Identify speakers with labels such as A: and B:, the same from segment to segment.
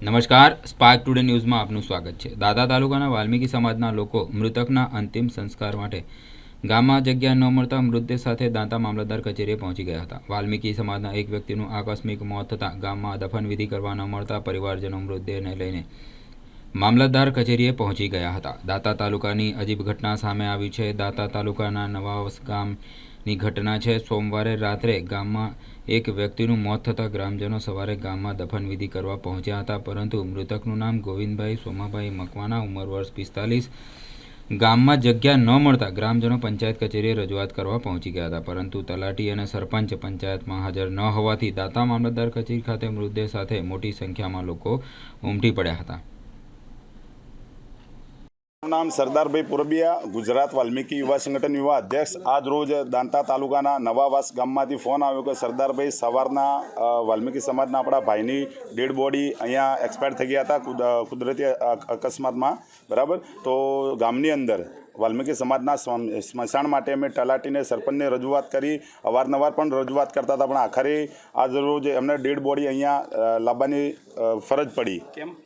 A: નમસ્કાર spark today ન્યૂઝમાં આપનું સ્વાગત છે. દાદા તાલુકાના વાલ્મીકી સમાજના લોકો મૃતકના અંતિમ સંસ્કાર માટે ગામમાં જગ્યા ન મળતા મૃતદેહ સાથે દાંતા મામલતદાર કચેરીએ પહોંચી ગયા હતા. વાલ્મીકી સમાજના એક વ્યક્તિનું આકસ્મિક મોત થતાં ગામમાં દફનવિધિ કરવા ન મળતા પરિવારજનો મૃતદેહને લઈને મામલતદાર કચેરીએ પહોંચી ગયા હતા. દાતા તાલુકાની અજીબ ઘટના સામે આવી છે. દાતા તાલુકાના નવાવસ ગામની ઘટના છે. સોમવારે રાત્રે ગામમાં એક વ્યક્તિનું મોત થતાં ગ્રામજનો સવારે ગામમાં દફનવિધિ કરવા પહોંચ્યા હતા, પરંતુ મૃતકનું નામ ગોવિંદભાઈ સોમાભાઈ મકવાના ઉંમર વર્ષ પિસ્તાલીસ. ગામમાં જગ્યા ન મળતા ગ્રામજનો પંચાયત કચેરીએ રજૂઆત કરવા પહોંચી ગયા હતા, પરંતુ તલાટી અને સરપંચ પંચાયતમાં હાજર ન હોવાથી દાતા મામલતદાર કચેરી ખાતે મૃતદેહ સાથે મોટી સંખ્યામાં લોકો ઉમટી પડ્યા હતા.
B: નામ સરદારભાઈ પુરબિયા, ગુજરાત વાલ્મીકી યુવા સંગઠન યુવા અધ્યક્ષ. આજ રોજ દાંતા તાલુકાના નવાવાસ ગામમાંથી ફોન આવ્યો કે સરદારભાઈ, સવારના વાલ્મીકી સમાજના આપણા ભાઈની ડેડ બોડી અહીંયા એક્સપાયર થઈ ગયા હતા કુદરતી અકસ્માતમાં. બરાબર? તો ગામની અંદર વાલ્મીકી સમાજના સ્મ- સ્મશાન માટે અમે તલાટીને, સરપંચને રજૂઆત કરી. અવારનવાર પણ રજૂઆત કરતા હતા, પણ આખરે આજ રોજ એમને ડેડ બોડી અહીંયા લાવવાની ફરજ પડી.
C: કેમ?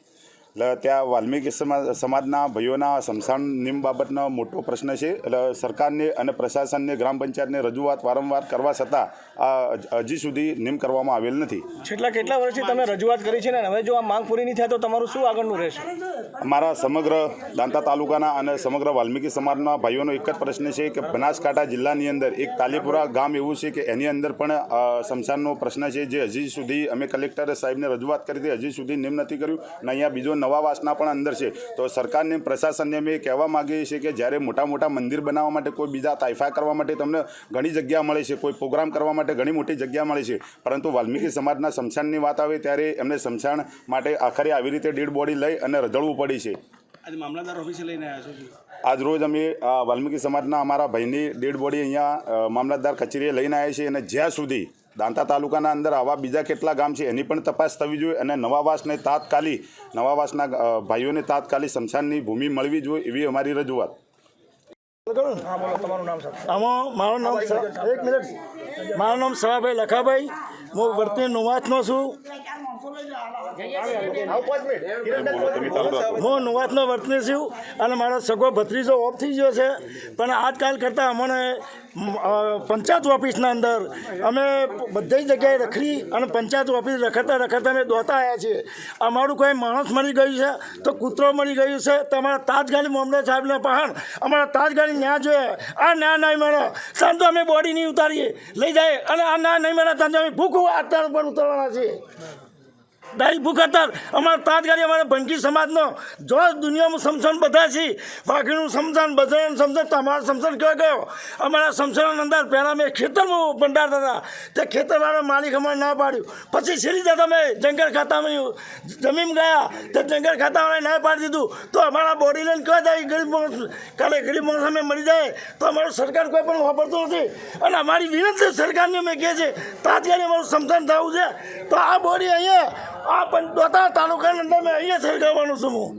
B: એટલે ત્યાં વાલ્મીકી સમાજ સમાજના ભાઈઓના સ્મશાન નિમ બાબતનો મોટો પ્રશ્ન છે. એટલે સરકારને અને પ્રશાસનને ગ્રામ પંચાયતને રજૂઆત વારંવાર કરવા છતાં આ હજી સુધી નિમ કરવામાં આવેલ નથી.
C: છેલ્લા કેટલા વર્ષથી તમે રજૂઆત કરી છે ને? હવે જો આ માંગ પૂરી નહીં થાય તો તમારું શું આગળનું રહેશે?
B: અમારા સમગ્ર દાંતા તાલુકાના અને સમગ્ર વાલ્મીકી સમાજના ભાઈઓનો એક જ પ્રશ્ન છે કે બનાસકાંઠા જિલ્લાની અંદર એક તાલીપુરા ગામ એવું છે કે એની અંદર પણ સમસાનનો પ્રશ્ન છે જે હજી સુધી અમે કલેક્ટર સાહેબને રજૂઆત કરી હતી હજી સુધી નિમ નથી કર્યું. અને અહીંયા બીજો નવા વાસના પણ અંદર છે. તો સરકારને પ્રશાસનને અમે કહેવા માગીએ છીએ કે જ્યારે મોટા મોટા મંદિર બનાવવા માટે કોઈ બીજા તાઇફા કરવા માટે તમને ઘણી જગ્યા મળે છે કોઈ પ્રોગ્રામ કરવા માટે ઘણી મોટી જગ્યા મળે છે. પરંતુ વાલ્મીકી સમાજના શમશાનની વાત આવે ત્યારે એમને શમશાન માટે આખરે આવી રીતે ડેડ બોડી લઈ અને રઝળવું પડી છે.
C: આજે મામલતદાર ઓફિસે લઈને આવ્યા છો
B: આજ રોજ અમે વાલ્મીકી સમાજના અમારા ભાઈની ડેડ બોડી અહીંયા મામલતદાર કચેરીએ લઈને આવ્યા છીએ અને જ્યાં સુધી દાંતા તાલુકાના અંદર આવા બીજા કેટલા ગામ છે એની પણ તપાસ થવી જોઈએ અને નવાવાસને તાત્કાલિક નવાવાસના ભાઈઓને તાત્કાલિક શમશાનની ભૂમિ મળવી જોઈએ એવી અમારી રજૂઆત.
C: હા બોલો તમારું નામ સર.
D: આમાં મારું નામ એક મિનિટ. મારું નામ સવાભાઈ લખાભાઈ. હું વર્તી નુવાસનો છું. હું નુવાતનો વર્તને છું અને મારો સગો ભત્રીજો ઓફ થઈ ગયો છે પણ આજકાલ કરતાં અમને પંચાયત ઓફિસના અંદર અમે બધી જગ્યાએ રખડી અને પંચાયત ઓફિસ રખડતા રખડતા અમે દોતા આવ્યા છીએ અમારું કોઈ માણસ મળી ગયું છે તો કૂતરો મળી ગયું છે તો અમારા તાજગાલી મોહમ્મદ સાહેબને પહાણ અમારા તાજગાલી ન્યા જોઈએ આ ના નહીં મળે તાન તો અમે બોડી નહીં ઉતારીએ. લઈ જાય અને આ ના નહીં મળે તાન તો અમે ભૂખ આત્મા પર ઉતરવાના છીએ. દાઈ ભૂખ હતા અમારા તાજગારી અમારા ભંકી સમાજનો. જો દુનિયામાં સમસાન બધા છે. બાકીનું સમસાન બધાનું તો તમારો સમસાન કયો ગયો? અમારા સમસણ અંદર પહેલાં મેં ખેતરમાં ભંડારતા હતા. તે ખેતરવાળા માલિક અમારે ના પાડ્યું. પછી છેલ્લી જતા અમે જંગલ ખાતામાં જમીન ગયા. તે જંગલ ખાતાવાળાએ ના પાડી દીધું. તો અમારા બોડી લઈને કયો જાય? ગરીબ માણસ. કાલે ગરીબ માણસ અમે મરી જાય. તો અમારું સરકાર કોઈ પણ વાપરતું નથી. અને અમારી વિનંતી સરકારને અમે કહે છે તાત્કાલિક અમારું સમસાન થવું છે. તો આ બોડી અહીંયા આ પણ દોતા તાલુકાની અંદર મેં અહીંયા સળગાવવાનું છું હું.